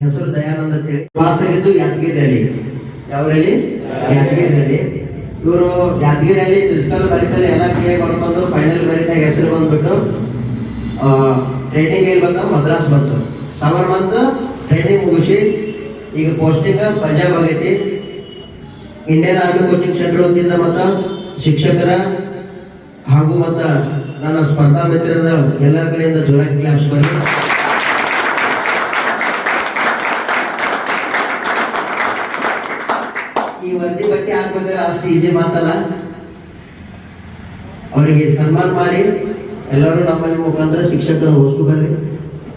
ಹೆಸರು ದಯಾನಂದ ಅಂತ ಹೇಳಿ. ವಾಸಗಿದ್ದು ಯಾದಗಿರಿಯಲ್ಲಿ ಯಾವ್ರಲ್ಲಿ? ಯಾದಗಿರಿಯಲ್ಲಿ ಇವರು ಯಾದಗಿರಿಯಲ್ಲಿ ಪ್ರಿನ್ಸಿಪಲ್ ಬರೀತಲ್ಲಿ ಎಲ್ಲ ಕ್ಲಿಯರ್ ಮಾಡ್ಕೊಂಡು ಫೈನಲ್ ಮೆರಿಟ್ನಾಗ ಹೆಸರು ಬಂದ್ಬಿಟ್ಟು ಟ್ರೈನಿಂಗ್ ಎಲ್ಲಿ ಬಂತು ಮದ್ರಾಸ್ ಬಂತು. ಸಮರ್ ಮಂತ್ ಟ್ರೈನಿಂಗ್ ಮುಗಿಸಿ, ಈಗ ಪೋಸ್ಟಿಂಗ್ ಪಂಜಾಬ್ ಆಗೈತಿ. ಇಂಡಿಯನ್ ಆರ್ಮಿ ಕೋಚಿಂಗ್ ಸೆಂಟರ್ ವತಿಯಿಂದ ಮತ್ತು ಶಿಕ್ಷಕರ ಹಾಗೂ ಮತ್ತು ನನ್ನ ಸ್ಪರ್ಧಾ ಮಿತ್ರರ ಎಲ್ಲರ ಕಡೆಯಿಂದ ಜೋರಾಗಿ ಕ್ಲಾಸ್ ಬನ್ನಿ ಈ ವರದಿ ಬಟ್ಟೆ ಹಾಕ್ಬೇಕಾದ್ರೆ ಅಷ್ಟು ಈಜಿ ಮಾತಲ್ಲ. ಅವರಿಗೆ ಸನ್ಮಾನ ಮಾಡಿ. ಎಲ್ಲರೂ ನಮ್ಮಲ್ಲಿ ಮುಖಾಂತರ ಶಿಕ್ಷಕರು ಹೋಸ್ಟು ಬರ್ರಿ.